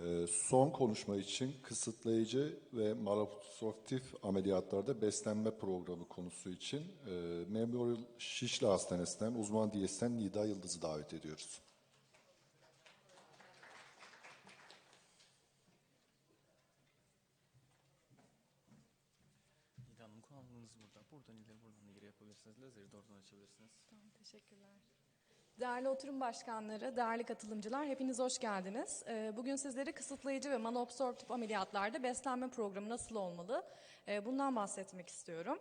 Ee, son konuşma için kısıtlayıcı ve malabsorptif ameliyatlarda beslenme programı konusu için e, Memorial Şişli Hastanesi'nden uzman diyetisyen Nida Yıldız'ı davet ediyoruz. Nida Hanım kulağınız burada. Buradan ileri buradan ileri yapabilirsiniz. Lazeri de oradan açabilirsiniz. Tamam, teşekkürler. Değerli oturum başkanları, değerli katılımcılar, hepiniz hoş geldiniz. Ee, Bugün sizlere kısıtlayıcı ve malabsorptif ameliyatlarda beslenme programı nasıl olmalı? Ee, Bundan bahsetmek istiyorum.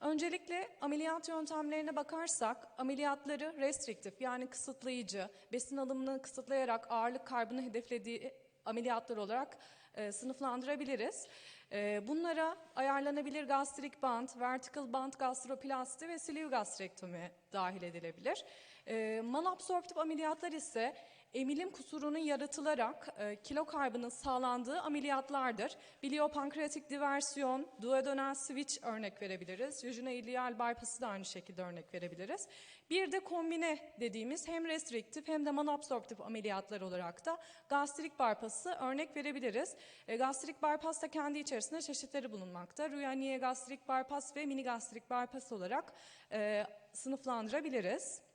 Öncelikle ameliyat yöntemlerine bakarsak, ameliyatları restriktif yani kısıtlayıcı, besin alımını kısıtlayarak ağırlık kaybını hedeflediği ameliyatlar olarak e, sınıflandırabiliriz. E, bunlara ayarlanabilir gastrik bant, vertical bant gastroplasti ve sleeve gastrektomi dahil edilebilir. E, malabsorptif ameliyatlar ise emilim kusurunun yaratılarak e, kilo kaybının sağlandığı ameliyatlardır. Biliopankreatik diversiyon, duodenal switch örnek verebiliriz. Jejunal bypass'ı da aynı şekilde örnek verebiliriz. Bir de kombine dediğimiz hem restriktif hem de malabsorptif ameliyatlar olarak da gastrik bypass'ı örnek verebiliriz. E, gastrik bypass da kendi içerisinde çeşitleri bulunmakta. Rüyaniye gastrik bypass ve mini gastrik bypass olarak e, sınıflandırabiliriz.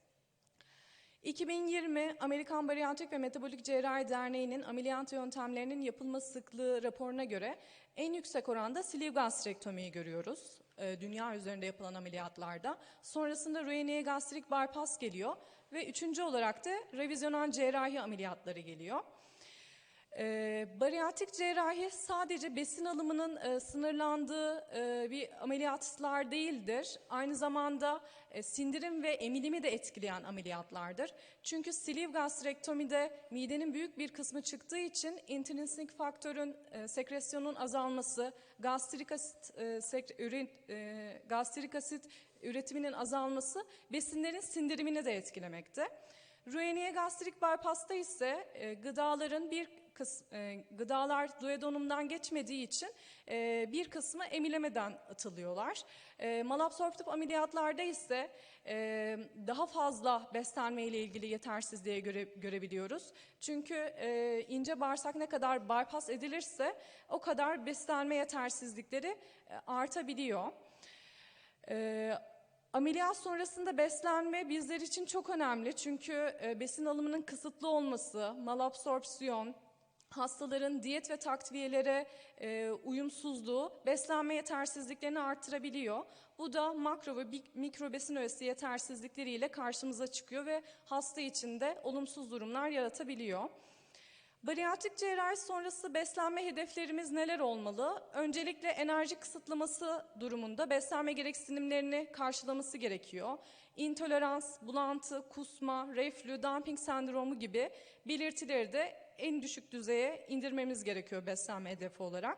2020 Amerikan Bariyatrik ve Metabolik Cerrahi Derneği'nin ameliyat yöntemlerinin yapılma sıklığı raporuna göre en yüksek oranda sleeve gastrektomiyi görüyoruz e, dünya üzerinde yapılan ameliyatlarda. Sonrasında Roux-en-Y gastrik bypass geliyor ve üçüncü olarak da revizyonel cerrahi ameliyatları geliyor. E, bariyatrik cerrahi sadece besin alımının e, sınırlandığı e, bir ameliyatlar değildir. Aynı zamanda e, sindirim ve emilimi de etkileyen ameliyatlardır. Çünkü sleeve gastrektomide midenin büyük bir kısmı çıktığı için intrinsik faktörün e, sekresyonun azalması, gastrik asit, e, sek- üre- e, gastrik asit üretiminin azalması besinlerin sindirimini de etkilemekte. Roux-en-Y gastrik bypass'ta ise e, gıdaların bir kıs, e, gıdalar duodenumdan geçmediği için e, bir kısmı emilemeden atılıyorlar. E, malabsorptif ameliyatlarda ise e, daha fazla beslenme ile ilgili yetersizliğe göre, görebiliyoruz. Çünkü e, ince bağırsak ne kadar bypass edilirse o kadar beslenme yetersizlikleri e, artabiliyor. E, Ameliyat sonrasında beslenme bizler için çok önemli çünkü e, besin alımının kısıtlı olması, malabsorpsiyon, hastaların diyet ve takviyelere e, uyumsuzluğu beslenme yetersizliklerini artırabiliyor. Bu da makro ve mikro besin öğesi yetersizlikleriyle karşımıza çıkıyor ve hasta için de olumsuz durumlar yaratabiliyor. Bariyatrik cerrahi sonrası beslenme hedeflerimiz neler olmalı? Öncelikle enerji kısıtlaması durumunda beslenme gereksinimlerini karşılaması gerekiyor. İntolerans, bulantı, kusma, reflü, dumping sendromu gibi belirtileri de en düşük düzeye indirmemiz gerekiyor beslenme hedefi olarak.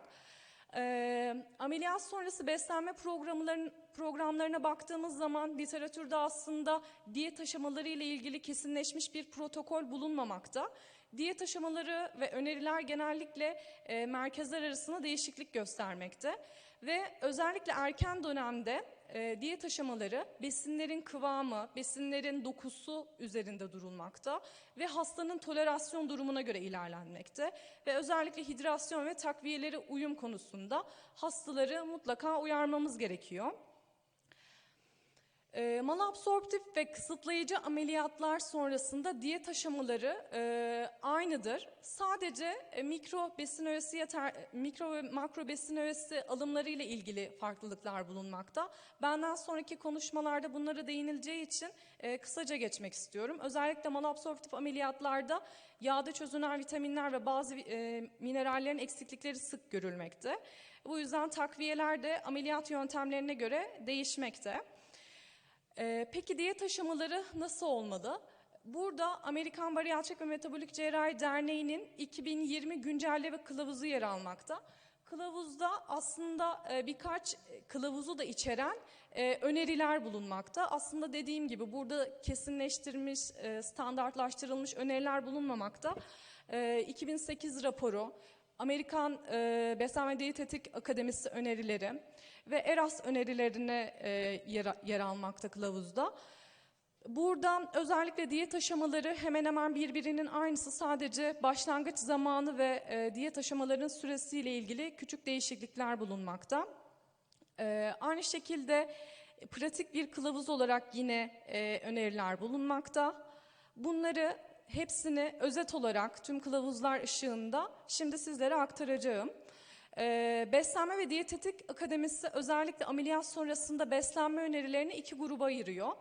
Ee, ameliyat sonrası beslenme programların programlarına baktığımız zaman literatürde aslında diyet aşamaları ile ilgili kesinleşmiş bir protokol bulunmamakta. Diyet aşamaları ve öneriler genellikle e, merkezler arasında değişiklik göstermekte ve özellikle erken dönemde e, diyet aşamaları besinlerin kıvamı, besinlerin dokusu üzerinde durulmakta ve hastanın tolerasyon durumuna göre ilerlenmekte ve özellikle hidrasyon ve takviyeleri uyum konusunda hastaları mutlaka uyarmamız gerekiyor. E, malabsorptif ve kısıtlayıcı ameliyatlar sonrasında diyet aşamaları e, aynıdır. Sadece e, mikro besin öğesi yeter, mikro ve makro besin öğesi alımları ile ilgili farklılıklar bulunmakta. Benden sonraki konuşmalarda bunlara değinileceği için e, kısaca geçmek istiyorum. Özellikle malabsorptif ameliyatlarda yağda çözünen vitaminler ve bazı e, minerallerin eksiklikleri sık görülmekte. Bu yüzden takviyeler de ameliyat yöntemlerine göre değişmekte. Ee, peki diyet aşamaları nasıl olmalı? Burada Amerikan Bariyatrik ve Metabolik Cerrahi Derneği'nin 2020 güncelleme kılavuzu yer almakta. Kılavuzda aslında e, birkaç kılavuzu da içeren e, öneriler bulunmakta. Aslında dediğim gibi burada kesinleştirilmiş, e, standartlaştırılmış öneriler bulunmamakta. E, 2008 raporu, Amerikan e, Beslenme Diyetetik Akademisi önerileri ve ERAS önerilerine e, yer, yer almakta kılavuzda. Burada özellikle diyet aşamaları hemen hemen birbirinin aynısı sadece başlangıç zamanı ve e, diyet aşamalarının süresiyle ilgili küçük değişiklikler bulunmakta. Ee, aynı şekilde pratik bir kılavuz olarak yine e, öneriler bulunmakta. Bunları hepsini özet olarak tüm kılavuzlar ışığında şimdi sizlere aktaracağım. Ee, Beslenme ve Diyetetik Akademisi özellikle ameliyat sonrasında beslenme önerilerini iki gruba ayırıyor.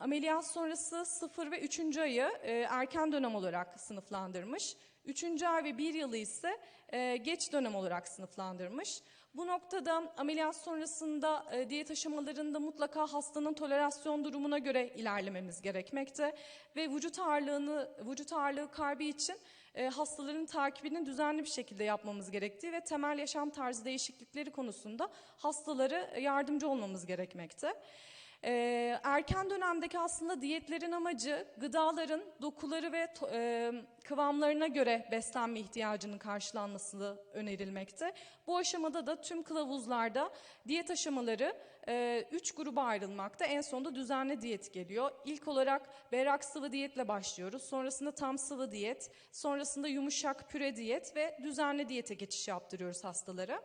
Ameliyat sonrası 0 ve 3. ayı e, erken dönem olarak sınıflandırmış. 3. ay ve 1 yılı ise e, geç dönem olarak sınıflandırmış. Bu noktada ameliyat sonrasında e, diyet aşamalarında mutlaka hastanın tolerasyon durumuna göre ilerlememiz gerekmekte ve vücut ağırlığını vücut ağırlığı kaybı için e, hastaların takibini düzenli bir şekilde yapmamız gerektiği ve temel yaşam tarzı değişiklikleri konusunda hastalara yardımcı olmamız gerekmekte. Ee, erken dönemdeki aslında diyetlerin amacı gıdaların dokuları ve e, kıvamlarına göre beslenme ihtiyacının karşılanması önerilmekte. Bu aşamada da tüm kılavuzlarda diyet aşamaları e, üç gruba ayrılmakta. En sonunda düzenli diyet geliyor. İlk olarak berrak sıvı diyetle başlıyoruz. Sonrasında tam sıvı diyet, sonrasında yumuşak püre diyet ve düzenli diyete geçiş yaptırıyoruz hastalara.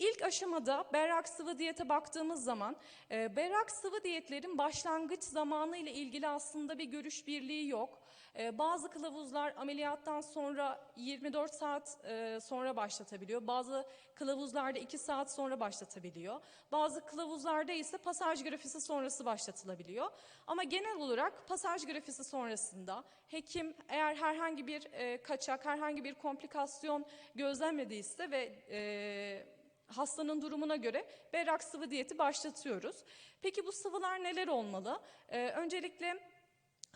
İlk aşamada berrak sıvı diyete baktığımız zaman e, berrak sıvı diyetlerin başlangıç zamanı ile ilgili aslında bir görüş birliği yok. E, bazı kılavuzlar ameliyattan sonra 24 saat e, sonra başlatabiliyor. Bazı kılavuzlarda 2 saat sonra başlatabiliyor. Bazı kılavuzlarda ise pasaj grafisi sonrası başlatılabiliyor. Ama genel olarak pasaj grafisi sonrasında hekim eğer herhangi bir kaçak, herhangi bir komplikasyon gözlemlediyse ve hastanın durumuna göre berrak sıvı diyeti başlatıyoruz. Peki bu sıvılar neler olmalı? Ee, öncelikle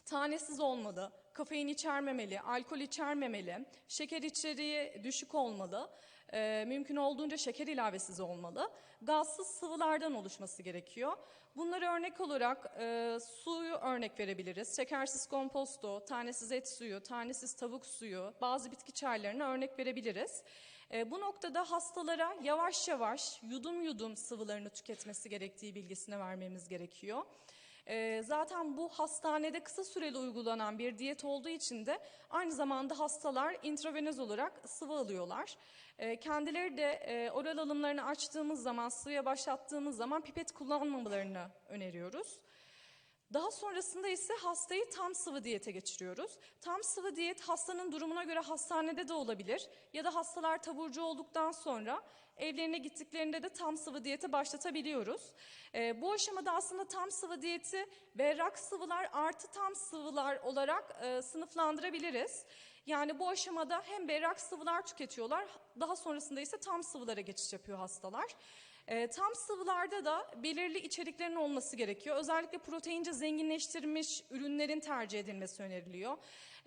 tanesiz olmalı, kafein içermemeli, alkol içermemeli, şeker içeriği düşük olmalı, ee, mümkün olduğunca şeker ilavesiz olmalı, gazsız sıvılardan oluşması gerekiyor. Bunları örnek olarak e, suyu örnek verebiliriz. Şekersiz komposto, tanesiz et suyu, tanesiz tavuk suyu, bazı bitki çaylarına örnek verebiliriz. E, bu noktada hastalara yavaş yavaş yudum yudum sıvılarını tüketmesi gerektiği bilgisini vermemiz gerekiyor. E, zaten bu hastanede kısa süreli uygulanan bir diyet olduğu için de aynı zamanda hastalar intravenöz olarak sıvı alıyorlar. E, kendileri de e, oral alımlarını açtığımız zaman, sıvıya başlattığımız zaman pipet kullanmamalarını öneriyoruz. Daha sonrasında ise hastayı tam sıvı diyete geçiriyoruz. Tam sıvı diyet hastanın durumuna göre hastanede de olabilir ya da hastalar taburcu olduktan sonra evlerine gittiklerinde de tam sıvı diyete başlatabiliyoruz. Ee, bu aşamada aslında tam sıvı diyeti berrak sıvılar artı tam sıvılar olarak e, sınıflandırabiliriz. Yani bu aşamada hem berrak sıvılar tüketiyorlar, daha sonrasında ise tam sıvılara geçiş yapıyor hastalar. E, tam sıvılarda da belirli içeriklerin olması gerekiyor. Özellikle proteince zenginleştirilmiş ürünlerin tercih edilmesi öneriliyor.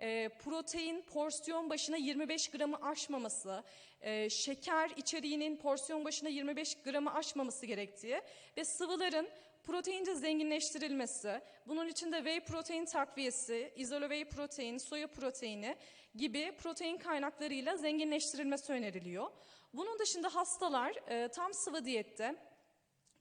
E, protein porsiyon başına 25 gramı aşmaması, e, şeker içeriğinin porsiyon başına 25 gramı aşmaması gerektiği ve sıvıların proteince zenginleştirilmesi, bunun içinde whey protein takviyesi, izole whey protein, soya proteini gibi protein kaynaklarıyla zenginleştirilmesi öneriliyor. Bunun dışında hastalar e, tam sıvı diyette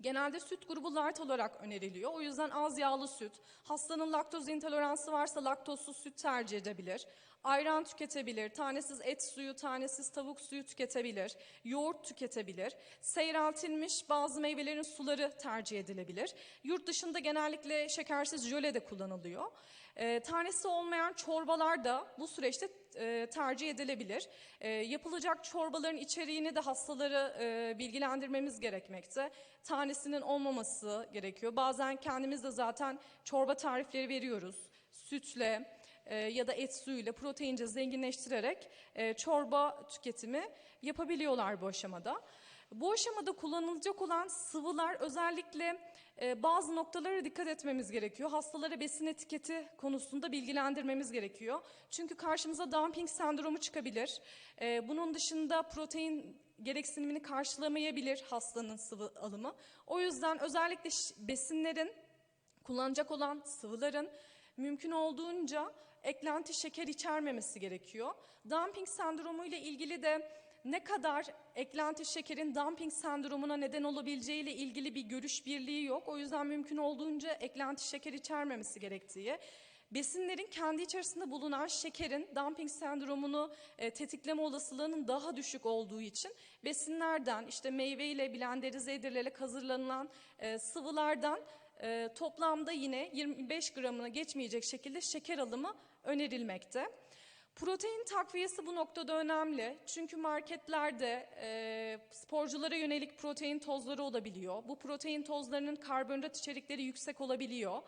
genelde süt grubu light olarak öneriliyor. O yüzden az yağlı süt, hastanın laktoz intoleransı varsa laktozsuz süt tercih edebilir. Ayran tüketebilir, tanesiz et suyu, tanesiz tavuk suyu tüketebilir, yoğurt tüketebilir. Seyreltilmiş bazı meyvelerin suları tercih edilebilir. Yurt dışında genellikle şekersiz jöle de kullanılıyor. E, tanesi olmayan çorbalar da bu süreçte e, tercih edilebilir. E, yapılacak çorbaların içeriğini de hastaları e, bilgilendirmemiz gerekmekte. Tanesinin olmaması gerekiyor. Bazen kendimiz de zaten çorba tarifleri veriyoruz. Sütle e, ya da et suyuyla proteince zenginleştirerek e, çorba tüketimi yapabiliyorlar bu aşamada. Bu aşamada kullanılacak olan sıvılar özellikle e, bazı noktalara dikkat etmemiz gerekiyor. Hastalara besin etiketi konusunda bilgilendirmemiz gerekiyor. Çünkü karşımıza dumping sendromu çıkabilir. E, bunun dışında protein gereksinimini karşılamayabilir hastanın sıvı alımı. O yüzden özellikle besinlerin kullanacak olan sıvıların mümkün olduğunca eklenti şeker içermemesi gerekiyor. Dumping sendromu ile ilgili de ne kadar eklenti şekerin dumping sendromuna neden olabileceği ile ilgili bir görüş birliği yok. O yüzden mümkün olduğunca eklenti şeker içermemesi gerektiği, besinlerin kendi içerisinde bulunan şekerin dumping sendromunu e, tetikleme olasılığının daha düşük olduğu için besinlerden işte meyve ile blenderize edilerek hazırlanılan e, sıvılardan e, toplamda yine 25 gramına geçmeyecek şekilde şeker alımı önerilmekte. Protein takviyesi bu noktada önemli. Çünkü marketlerde e, sporculara yönelik protein tozları olabiliyor. Bu protein tozlarının karbonhidrat içerikleri yüksek olabiliyor.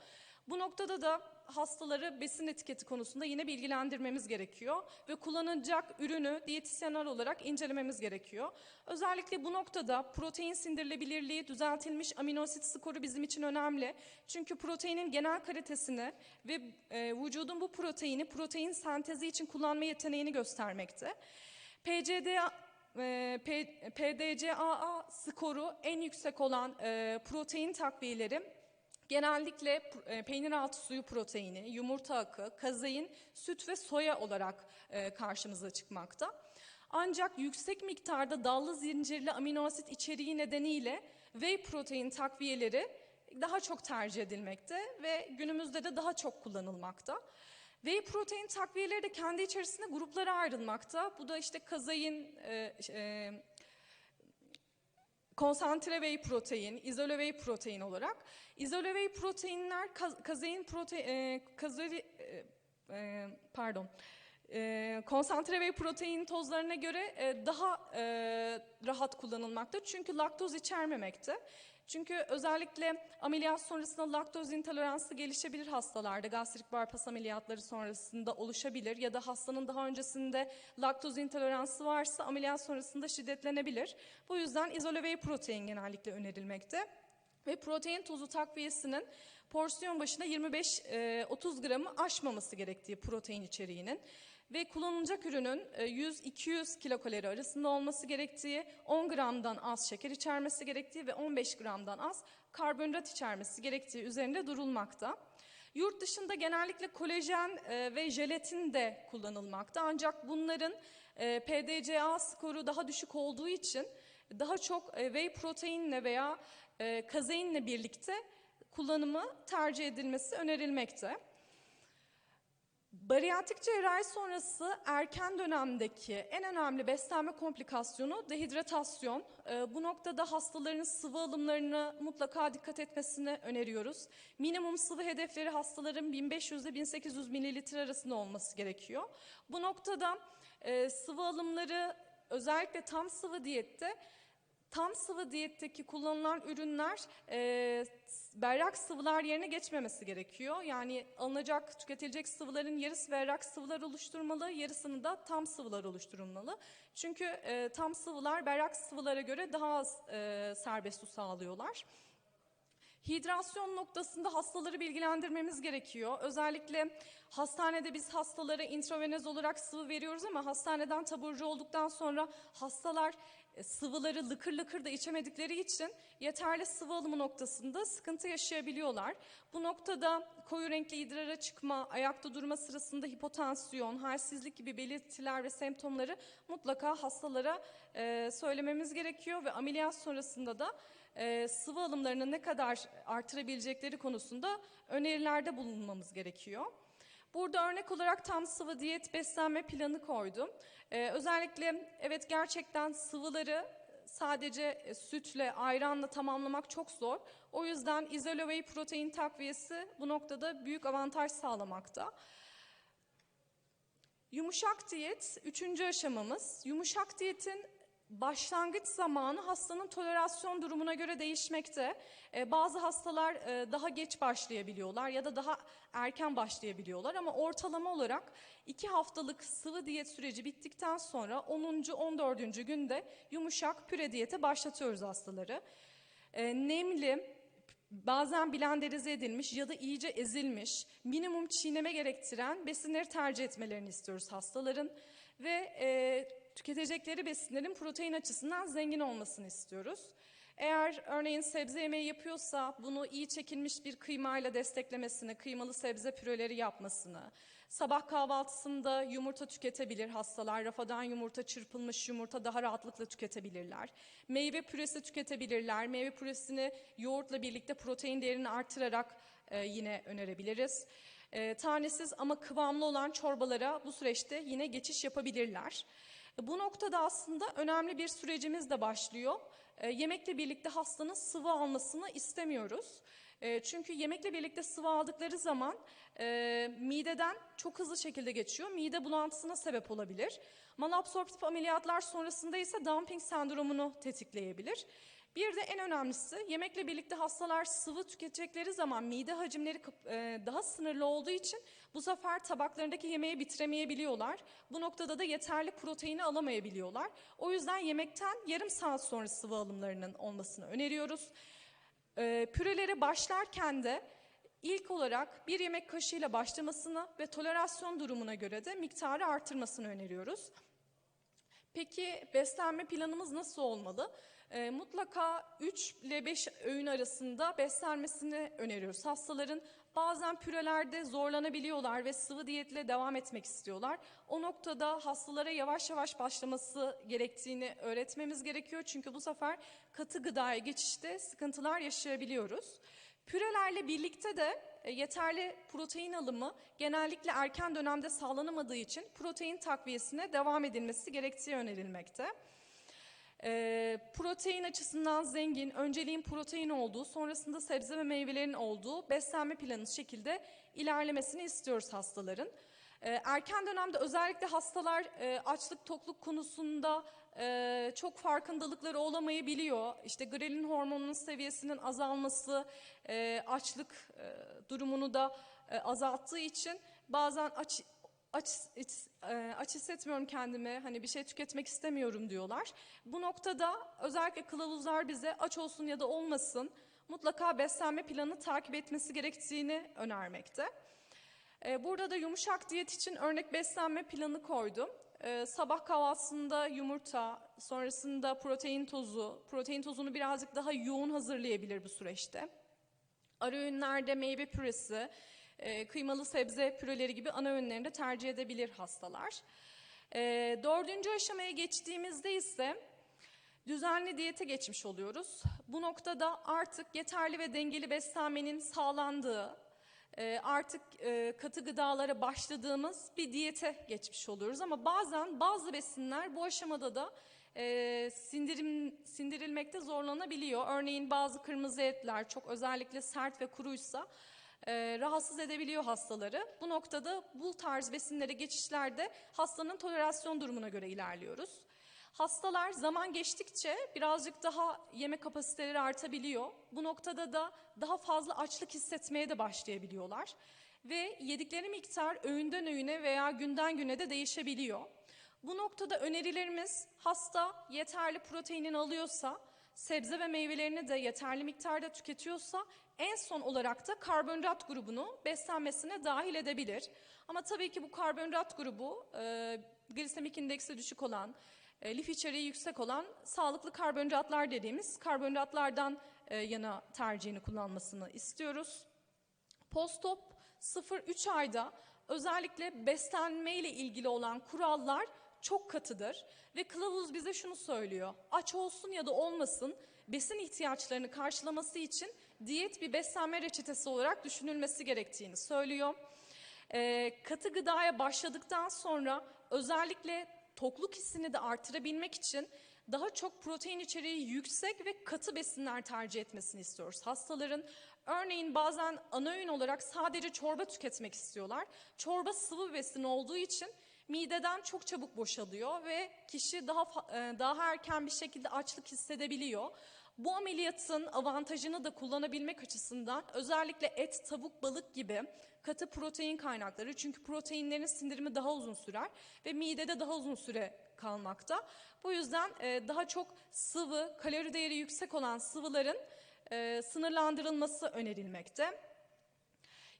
Bu noktada da hastaları besin etiketi konusunda yine bilgilendirmemiz gerekiyor ve kullanılacak ürünü diyetisyenler olarak incelememiz gerekiyor. Özellikle bu noktada protein sindirilebilirliği, düzeltilmiş amino asit skoru bizim için önemli. Çünkü proteinin genel kalitesini ve e, vücudun bu proteini protein sentezi için kullanma yeteneğini göstermekte. PCDA e, PDCAA skoru en yüksek olan e, protein takviyeleri Genellikle e, peynir altı suyu proteini, yumurta akı, kazein, süt ve soya olarak e, karşımıza çıkmakta. Ancak yüksek miktarda dallı zincirli amino asit içeriği nedeniyle whey protein takviyeleri daha çok tercih edilmekte ve günümüzde de daha çok kullanılmakta. Whey protein takviyeleri de kendi içerisinde gruplara ayrılmakta. Bu da işte kazein, e, konsantre whey protein, izole whey protein olarak. İzole whey proteinler kaz- kazein protein, e, e, e, pardon, e, konsantre whey protein tozlarına göre daha rahat kullanılmakta. Çünkü laktoz içermemekte. Çünkü özellikle ameliyat sonrasında laktoz intoleransı gelişebilir hastalarda. Gastrik bypass ameliyatları sonrasında oluşabilir ya da hastanın daha öncesinde laktoz intoleransı varsa ameliyat sonrasında şiddetlenebilir. Bu yüzden izole whey protein genellikle önerilmekte. Ve protein tozu takviyesinin porsiyon başına 25-30 gramı aşmaması gerektiği protein içeriğinin ve kullanılacak ürünün e, 100-200 kilokalori arasında olması gerektiği, 10 gramdan az şeker içermesi gerektiği ve 15 gramdan az karbonhidrat içermesi gerektiği üzerinde durulmakta. Yurt dışında genellikle kolajen e, ve jelatin de kullanılmakta ancak bunların e, PDCA skoru daha düşük olduğu için daha çok e, whey proteinle veya e, kazeinle birlikte kullanımı tercih edilmesi önerilmekte. Bariyatrik cerrahi sonrası erken dönemdeki en önemli beslenme komplikasyonu dehidratasyon. Ee, bu noktada hastaların sıvı alımlarına mutlaka dikkat etmesini öneriyoruz. Minimum sıvı hedefleri hastaların 1500 ile 1800 mililitre arasında olması gerekiyor. Bu noktada e, sıvı alımları özellikle tam sıvı diyette Tam sıvı diyetteki kullanılan ürünler e, berrak sıvılar yerine geçmemesi gerekiyor. Yani alınacak, tüketilecek sıvıların yarısı berrak sıvılar oluşturmalı, yarısını da tam sıvılar oluşturulmalı. Çünkü e, tam sıvılar berrak sıvılara göre daha az e, serbest su sağlıyorlar. Hidrasyon noktasında hastaları bilgilendirmemiz gerekiyor. Özellikle hastanede biz hastalara intravenöz olarak sıvı veriyoruz ama hastaneden taburcu olduktan sonra hastalar sıvıları lıkır lıkır da içemedikleri için yeterli sıvı alımı noktasında sıkıntı yaşayabiliyorlar. Bu noktada koyu renkli idrara çıkma, ayakta durma sırasında hipotansiyon, halsizlik gibi belirtiler ve semptomları mutlaka hastalara e, söylememiz gerekiyor ve ameliyat sonrasında da e, sıvı alımlarını ne kadar artırabilecekleri konusunda önerilerde bulunmamız gerekiyor. Burada örnek olarak tam sıvı diyet beslenme planı koydum. Ee, özellikle evet gerçekten sıvıları sadece e, sütle, ayranla tamamlamak çok zor. O yüzden izole whey protein takviyesi bu noktada büyük avantaj sağlamakta. Yumuşak diyet üçüncü aşamamız. Yumuşak diyetin başlangıç zamanı hastanın tolerasyon durumuna göre değişmekte. Ee, bazı hastalar e, daha geç başlayabiliyorlar ya da daha erken başlayabiliyorlar ama ortalama olarak iki haftalık sıvı diyet süreci bittikten sonra 10. 14. günde yumuşak püre diyete başlatıyoruz hastaları. Ee, nemli, bazen blenderize edilmiş ya da iyice ezilmiş, minimum çiğneme gerektiren besinleri tercih etmelerini istiyoruz hastaların ve e, tüketecekleri besinlerin protein açısından zengin olmasını istiyoruz. Eğer örneğin sebze yemeği yapıyorsa bunu iyi çekilmiş bir kıymayla desteklemesini, kıymalı sebze püreleri yapmasını, Sabah kahvaltısında yumurta tüketebilir hastalar. Rafadan yumurta, çırpılmış yumurta daha rahatlıkla tüketebilirler. Meyve püresi tüketebilirler. Meyve püresini yoğurtla birlikte protein değerini artırarak e, yine önerebiliriz. E, tanesiz ama kıvamlı olan çorbalara bu süreçte yine geçiş yapabilirler. E, Bu noktada aslında önemli bir sürecimiz de başlıyor. E, Yemekle birlikte hastanın sıvı almasını istemiyoruz. E, Çünkü yemekle birlikte sıvı aldıkları zaman mideden çok hızlı şekilde geçiyor. Mide bulantısına sebep olabilir. Malabsorptif ameliyatlar sonrasında ise dumping sendromunu tetikleyebilir. Bir de en önemlisi yemekle birlikte hastalar sıvı tüketecekleri zaman mide hacimleri daha sınırlı olduğu için bu sefer tabaklarındaki yemeği bitiremeyebiliyorlar. Bu noktada da yeterli proteini alamayabiliyorlar. O yüzden yemekten yarım saat sonra sıvı alımlarının olmasını öneriyoruz. E, pürelere başlarken de ilk olarak bir yemek kaşığıyla başlamasını ve tolerasyon durumuna göre de miktarı artırmasını öneriyoruz. Peki beslenme planımız nasıl olmalı? Ee, mutlaka 3 ile 5 öğün arasında beslenmesini öneriyoruz. Hastaların bazen pürelerde zorlanabiliyorlar ve sıvı diyetle devam etmek istiyorlar. O noktada hastalara yavaş yavaş başlaması gerektiğini öğretmemiz gerekiyor. Çünkü bu sefer katı gıdaya geçişte sıkıntılar yaşayabiliyoruz. Pürelerle birlikte de e, yeterli protein alımı genellikle erken dönemde sağlanamadığı için protein takviyesine devam edilmesi gerektiği önerilmekte. E, protein açısından zengin, önceliğin protein olduğu, sonrasında sebze ve meyvelerin olduğu beslenme planı şekilde ilerlemesini istiyoruz hastaların. E, erken dönemde özellikle hastalar e, açlık tokluk konusunda e, çok farkındalıkları olamayabiliyor. İşte grelin hormonunun seviyesinin azalması e, açlık e, durumunu da e, azalttığı için bazen aç aç iç- e, aç hissetmiyorum kendimi hani bir şey tüketmek istemiyorum diyorlar. Bu noktada özellikle kılavuzlar bize aç olsun ya da olmasın mutlaka beslenme planı takip etmesi gerektiğini önermekte. Ee, Burada da yumuşak diyet için örnek beslenme planı koydum. Ee, Sabah kahvaltısında yumurta, sonrasında protein tozu, protein tozunu birazcık daha yoğun hazırlayabilir bu süreçte. Ara öğünlerde meyve püresi, e, kıymalı sebze püreleri gibi ana öğünlerini de tercih edebilir hastalar. Ee, Dördüncü aşamaya geçtiğimizde ise düzenli diyete geçmiş oluyoruz. Bu noktada artık yeterli ve dengeli beslenmenin sağlandığı, e, artık e, katı gıdalara başladığımız bir diyete geçmiş oluyoruz. Ama bazen bazı besinler bu aşamada da e, sindirim sindirilmekte zorlanabiliyor. Örneğin bazı kırmızı etler çok özellikle sert ve kuruysa e, rahatsız edebiliyor hastaları. Bu noktada bu tarz besinlere geçişlerde hastanın tolerasyon durumuna göre ilerliyoruz. Hastalar zaman geçtikçe birazcık daha yeme kapasiteleri artabiliyor. Bu noktada da daha fazla açlık hissetmeye de başlayabiliyorlar. Ve yedikleri miktar öğünden öğüne veya günden güne de değişebiliyor. Bu noktada önerilerimiz hasta yeterli proteinin alıyorsa, sebze ve meyvelerini de yeterli miktarda tüketiyorsa en son olarak da karbonhidrat grubunu beslenmesine dahil edebilir. Ama tabii ki bu karbonhidrat grubu e, glisemik indeksi düşük olan, e, lif içeriği yüksek olan sağlıklı karbonhidratlar dediğimiz karbonhidratlardan e, yana tercihini kullanmasını istiyoruz. Postop 0-3 ayda özellikle beslenme ile ilgili olan kurallar çok katıdır ve kılavuz bize şunu söylüyor. Aç olsun ya da olmasın besin ihtiyaçlarını karşılaması için diyet bir beslenme reçetesi olarak düşünülmesi gerektiğini söylüyor. Ee, katı gıdaya başladıktan sonra özellikle tokluk hissini de artırabilmek için daha çok protein içeriği yüksek ve katı besinler tercih etmesini istiyoruz. Hastaların örneğin bazen ana öğün olarak sadece çorba tüketmek istiyorlar. Çorba sıvı besin olduğu için mideden çok çabuk boşalıyor ve kişi daha e, daha erken bir şekilde açlık hissedebiliyor. Bu ameliyatın avantajını da kullanabilmek açısından özellikle et, tavuk, balık gibi katı protein kaynakları çünkü proteinlerin sindirimi daha uzun sürer ve midede daha uzun süre kalmakta. Bu yüzden e, daha çok sıvı, kalori değeri yüksek olan sıvıların e, sınırlandırılması önerilmekte.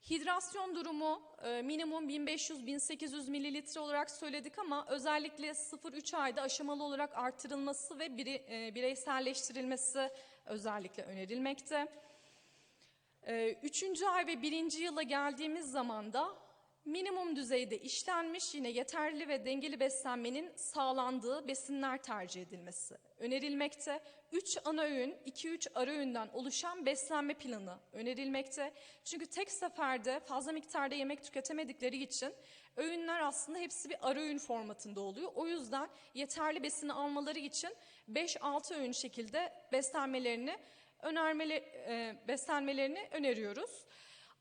Hidrasyon durumu e, minimum 1500-1800 mililitre olarak söyledik ama özellikle 0-3 ayda aşamalı olarak artırılması ve e, bireyselleştirilmesi özellikle önerilmekte. E, Üçüncü ay ve birinci yıla geldiğimiz zaman da minimum düzeyde işlenmiş yine yeterli ve dengeli beslenmenin sağlandığı besinler tercih edilmesi önerilmekte. 3 ana öğün, 2-3 ara öğünden oluşan beslenme planı önerilmekte. Çünkü tek seferde fazla miktarda yemek tüketemedikleri için öğünler aslında hepsi bir ara öğün formatında oluyor. O yüzden yeterli besini almaları için 5-6 öğün şekilde beslenmelerini önermeli, e, beslenmelerini öneriyoruz.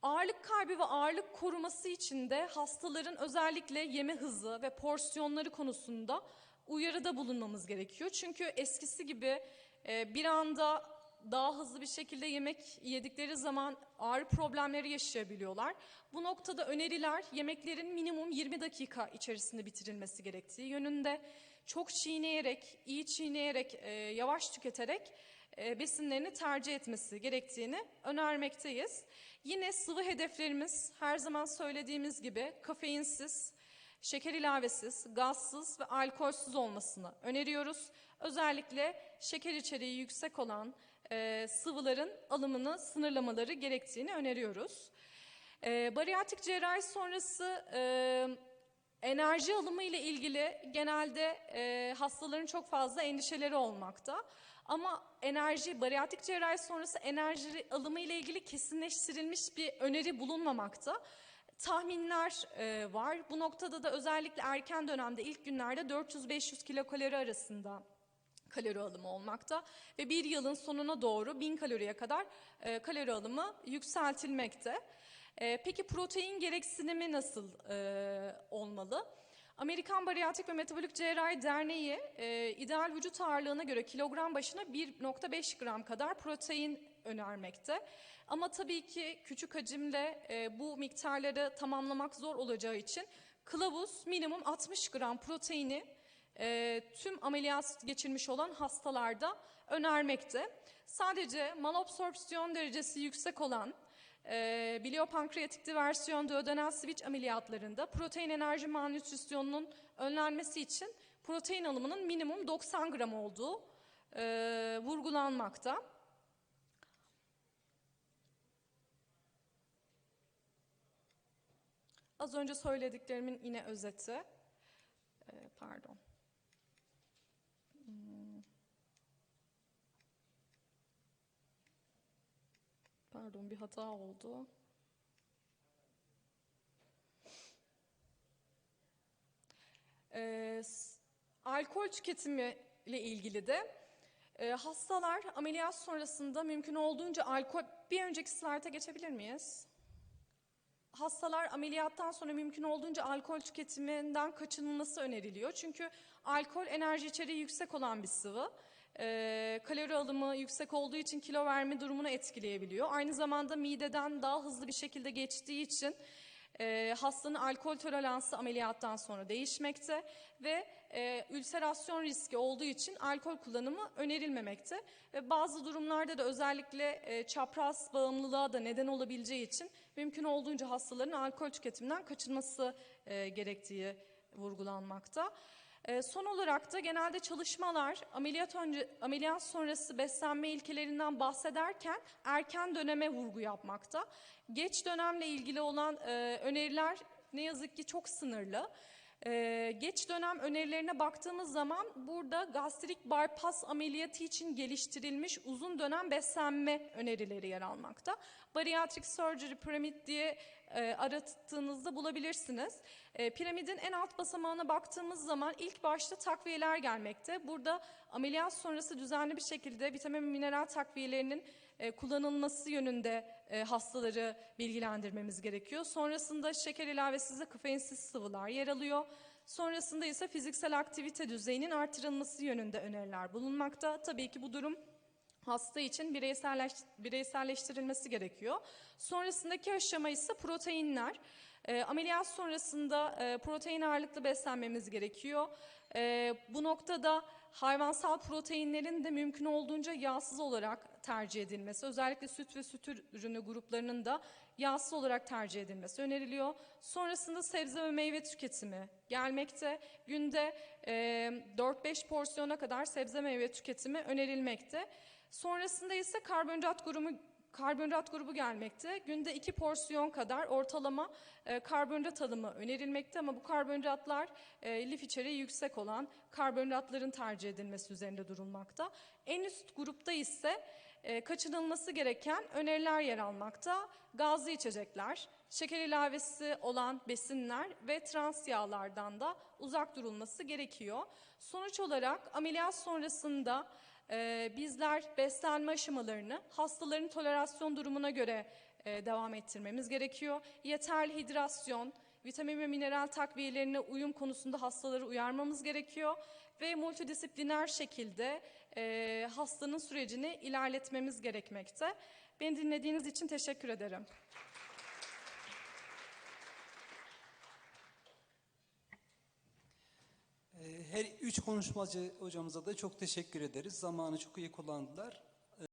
Ağırlık kaybı ve ağırlık koruması için de hastaların özellikle yeme hızı ve porsiyonları konusunda uyarıda bulunmamız gerekiyor. Çünkü eskisi gibi e, bir anda daha hızlı bir şekilde yemek yedikleri zaman ağrı problemleri yaşayabiliyorlar. Bu noktada öneriler yemeklerin minimum 20 dakika içerisinde bitirilmesi gerektiği yönünde. Çok çiğneyerek, iyi çiğneyerek, e, yavaş tüketerek e, besinlerini tercih etmesi gerektiğini önermekteyiz. Yine sıvı hedeflerimiz her zaman söylediğimiz gibi kafeinsiz, şeker ilavesiz, gazsız ve alkolsüz olmasını öneriyoruz. Özellikle şeker içeriği yüksek olan e, sıvıların alımını sınırlamaları gerektiğini öneriyoruz. E, bariyatrik cerrahi sonrası e, enerji alımı ile ilgili genelde e, hastaların çok fazla endişeleri olmakta. Ama enerji, bariyatrik cerrahi sonrası enerji alımı ile ilgili kesinleştirilmiş bir öneri bulunmamakta. Tahminler e, var. Bu noktada da özellikle erken dönemde ilk günlerde 400-500 kilokalori arasında kalori alımı olmakta ve bir yılın sonuna doğru 1000 kaloriye kadar e, kalori alımı yükseltilmekte. E, peki protein gereksinimi nasıl e, olmalı? Amerikan Bariyatrik ve Metabolik Cerrahi Derneği e, ideal vücut ağırlığına göre kilogram başına 1.5 gram kadar protein önermekte. Ama tabii ki küçük hacimle e, bu miktarları tamamlamak zor olacağı için kılavuz minimum 60 gram proteini e, tüm ameliyat geçirmiş olan hastalarda önermekte. Sadece malabsorpsiyon derecesi yüksek olan e, biliopankreatik diversiyon duodenal switch ameliyatlarında protein enerji malnütrisyonunun önlenmesi için protein alımının minimum 90 gram olduğu e, vurgulanmakta. Az önce söylediklerimin yine özeti. E, pardon. Pardon bir hata oldu. Ee, alkol tüketimi ile ilgili de e, hastalar ameliyat sonrasında mümkün olduğunca alkol bir önceki slayta geçebilir miyiz? Hastalar ameliyattan sonra mümkün olduğunca alkol tüketiminden kaçınılması öneriliyor. Çünkü alkol enerji içeriği yüksek olan bir sıvı. Ee, kalori alımı yüksek olduğu için kilo verme durumunu etkileyebiliyor. Aynı zamanda mideden daha hızlı bir şekilde geçtiği için e, hastanın alkol toleransı ameliyattan sonra değişmekte ve e, ülserasyon riski olduğu için alkol kullanımı önerilmemekte. Ve bazı durumlarda da özellikle e, çapraz bağımlılığa da neden olabileceği için mümkün olduğunca hastaların alkol tüketiminden kaçınması e, gerektiği vurgulanmakta. E, son olarak da genelde çalışmalar ameliyat önce ameliyat sonrası beslenme ilkelerinden bahsederken erken döneme vurgu yapmakta. Geç dönemle ilgili olan e, öneriler ne yazık ki çok sınırlı. E, geç dönem önerilerine baktığımız zaman burada gastrik bypass ameliyatı için geliştirilmiş uzun dönem beslenme önerileri yer almakta. Bariatric Surgery Pyramid diye e, arattığınızda bulabilirsiniz. E, piramidin en alt basamağına baktığımız zaman ilk başta takviyeler gelmekte. Burada ameliyat sonrası düzenli bir şekilde vitamin mineral takviyelerinin e, kullanılması yönünde e, hastaları bilgilendirmemiz gerekiyor. Sonrasında şeker ilavesiz ve kafeinsiz sıvılar yer alıyor. Sonrasında ise fiziksel aktivite düzeyinin artırılması yönünde öneriler bulunmakta. Tabii ki bu durum hasta için bireyselleş, bireyselleştirilmesi gerekiyor. Sonrasındaki aşama ise proteinler. E, ameliyat sonrasında e, protein ağırlıklı beslenmemiz gerekiyor. E, bu noktada hayvansal proteinlerin de mümkün olduğunca yağsız olarak tercih edilmesi, özellikle süt ve süt ürünü gruplarının da yağsız olarak tercih edilmesi öneriliyor. Sonrasında sebze ve meyve tüketimi gelmekte. Günde e, 4-5 porsiyona kadar sebze meyve tüketimi önerilmekte. Sonrasında ise karbonhidrat grubu karbonhidrat grubu gelmekte. Günde iki porsiyon kadar ortalama e, karbonhidrat alımı önerilmekte ama bu karbonhidratlar e, lif içeriği yüksek olan karbonhidratların tercih edilmesi üzerinde durulmakta. En üst grupta ise e, kaçınılması gereken öneriler yer almakta. Gazlı içecekler, şeker ilavesi olan besinler ve trans yağlardan da uzak durulması gerekiyor. Sonuç olarak ameliyat sonrasında e, bizler beslenme aşamalarını hastaların tolerasyon durumuna göre e, devam ettirmemiz gerekiyor. Yeterli hidrasyon, vitamin ve mineral takviyelerine uyum konusunda hastaları uyarmamız gerekiyor ve multidisipliner şekilde e, hastanın sürecini ilerletmemiz gerekmekte. Beni dinlediğiniz için teşekkür ederim. Her üç konuşmacı hocamıza da çok teşekkür ederiz. Zamanı çok iyi kullandılar.